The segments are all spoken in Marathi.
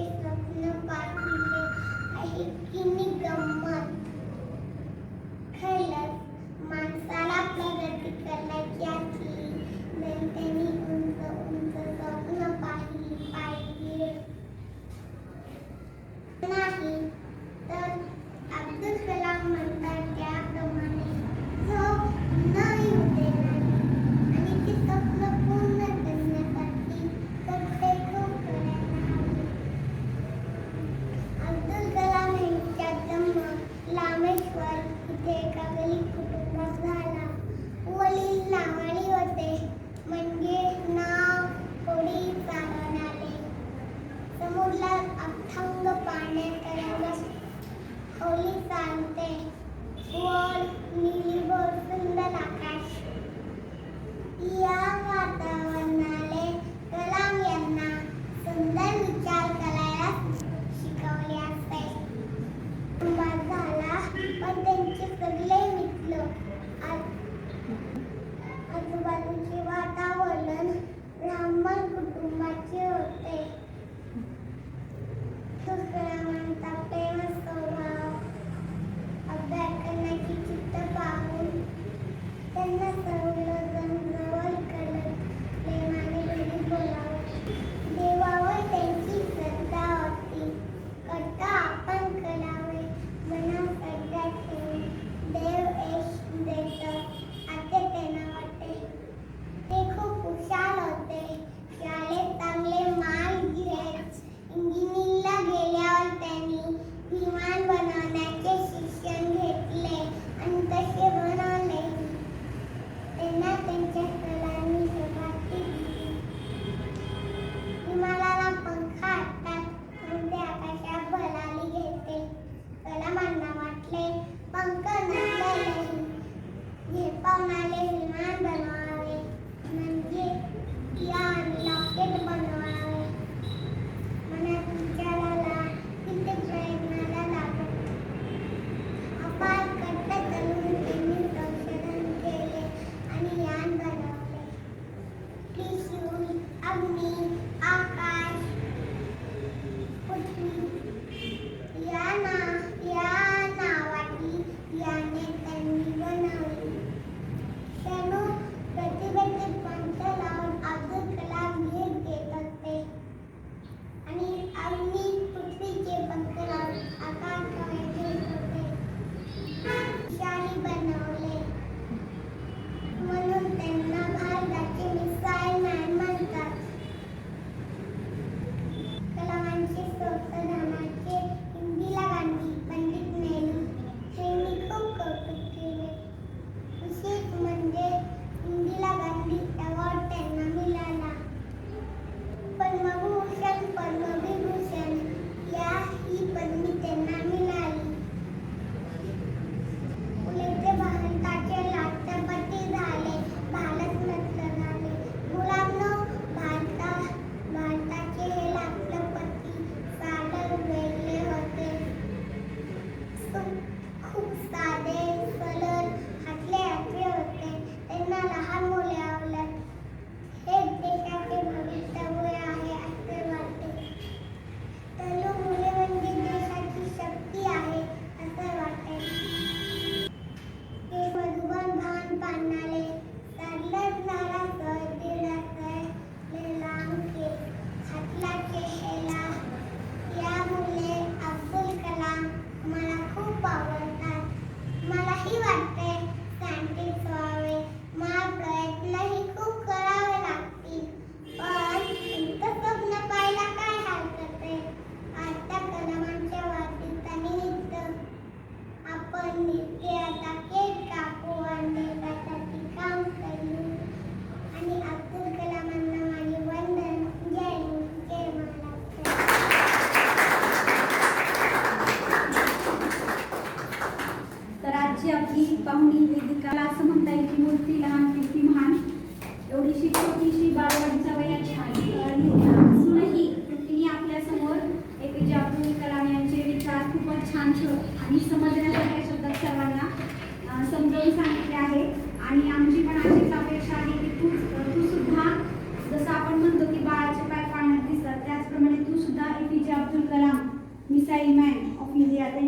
पकडण्याचे स्वप्न आहे की मी गम descarga.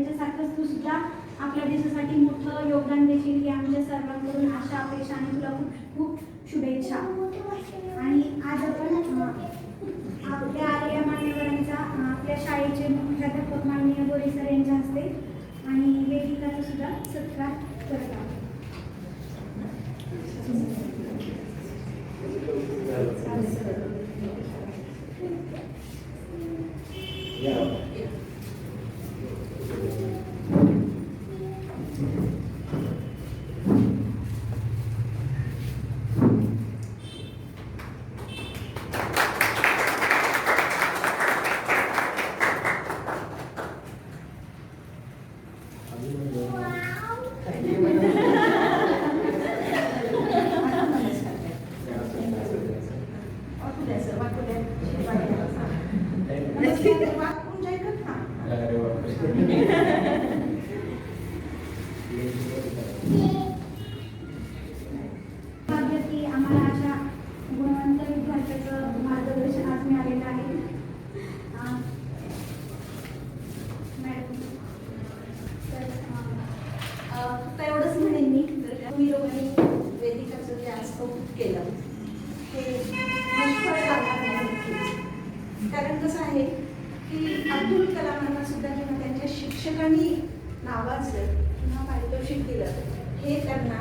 त्यांच्यासारखंच तू सुद्धा आपल्या देशासाठी मोठं योगदान देशील की आमच्या सर्वांकडून आशा अपेक्षा आणि तुला खूप खूप शुभेच्छा. आणि आज आपण आपल्या आलेल्या मान्यवरांचा आपल्या शाळेचे मुख्याध्यापक माननीय बोरे सर यांच्या हस्ते आणि वेदिकाचा सुद्धा सत्कार करत आहोत भाग्य की आम्हाला अशा गुणवंत विद्यार्थ्याचं मार्गदर्शन आज मिळालेलं आहे अं, मॅडम तर अं, अं, फक्त एवढंच म्हणेन मी जर का तुम्ही लोकांनी वेदिकाचं जे आज कौतुक केलं हे निष्फळ जाणार नाही नक्कीच. कारण कसं आहे की अब्दुल कलामांना सुद्धा जेव्हा त्यांच्या शिक्षकांनी नावाजलं किंवा पारितोषिक दिलं हे त्यांना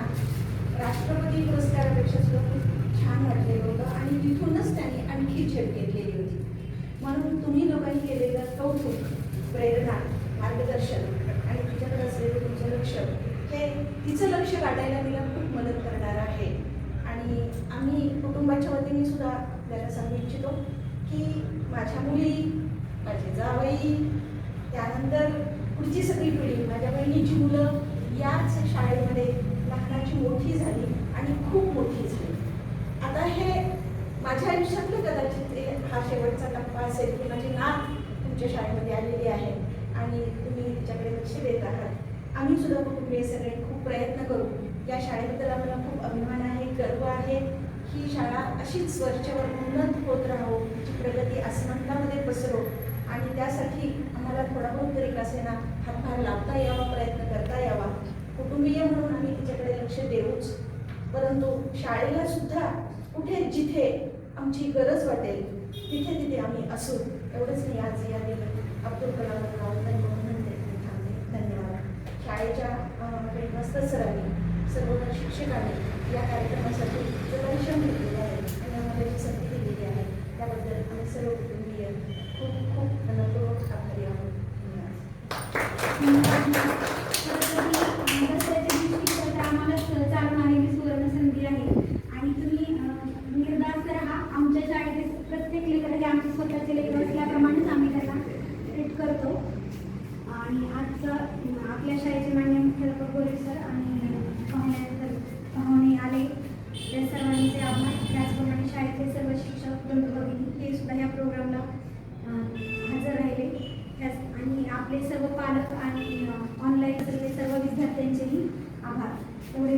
राष्ट्रपती पुरस्कारापेक्षा सुद्धा खूप छान वाटलेलं होतं आणि तिथूनच त्यांनी आणखी झेप घेतलेली होती. म्हणून तुम्ही लोकांनी केलेलं कौतुक प्रेरणा मार्गदर्शन आणि तिच्याकडे असलेलं तुमचं लक्ष हे तिचं लक्ष काढायला तिला खूप मदत करणार आहे. आणि आम्ही कुटुंबाच्या वतीने सुद्धा आपल्याला सांगू इच्छितो की माझ्या मुली माझे जावई त्यानंतर पुढची सगळी पिढी माझ्या बहिणीची मुलं याच शाळेमध्ये लहानाची मोठी झाली आणि खूप मोठी झाली. आता हे माझ्या आयुष्यातलं कदाचित ते हा शेवटचा टप्पा असेल की माझी नात तुमच्या शाळेमध्ये आलेली आहे आणि तुम्ही तिच्याकडे लक्ष देत आहात. आम्ही सुद्धा कुटुंबीय सगळे खूप प्रयत्न करू. या शाळेबद्दल आम्हाला खूप अभिमान आहे गर्व आहे. ही शाळा अशीच वरच्यावर उन्नत होत राहो तिची प्रगती आसमंतामध्ये पसरो. आणि त्यासाठी आम्हाला थोडा बहुत तरी कसेना हातभार लावता यावा प्रयत्न करता यावा. कुटुंबीय म्हणून आम्ही तिच्याकडे लक्ष देऊच. परंतु शाळेला सुद्धा कुठे जिथे आमची गरज वाटेल तिथे तिथे आम्ही असू. एवढंच मी आज या अब्दुल कलाम म्हणते. थांबते. धन्यवाद. शाळेच्या हेडमास्टर सरांनी सर्व शिक्षकांनी या कार्यक्रमासाठी जो परिश्रम घेतलेले आहे. आणि आम्हाला जी संधी दिलेली आहे. त्याबद्दल आम्ही सर्व कुटुंबीय खूप खूप मनपूर्वक आभारी आहोत. धन्यवाद आम्हाला चालून आलेली सुवर्ण संधी आहे आणि तुम्ही अं, निर्धास्त राहा आमच्या शाळेत प्रत्येक लेकर हे आमचे स्वतःचे लेकर असल्याप्रमाणेच आम्ही त्यांना ट्रीट करतो आणि आजचं अं, आपल्या शाळेचे मान्य मुख्याध्यापक गोरे सर आणि पाहुणे पाहुणे आले त्या सर्वांचे आभार त्याचप्रमाणे शाळेतले सर्व शिक्षक बंधू भगिनी हे सुद्धा या प्रोग्रामला अं, हजर राहिले त्याच आणि आपले सर्व पालक आणि ऑनलाईन सर्व सर्व विद्यार्थ्यांचेही आभार एवढे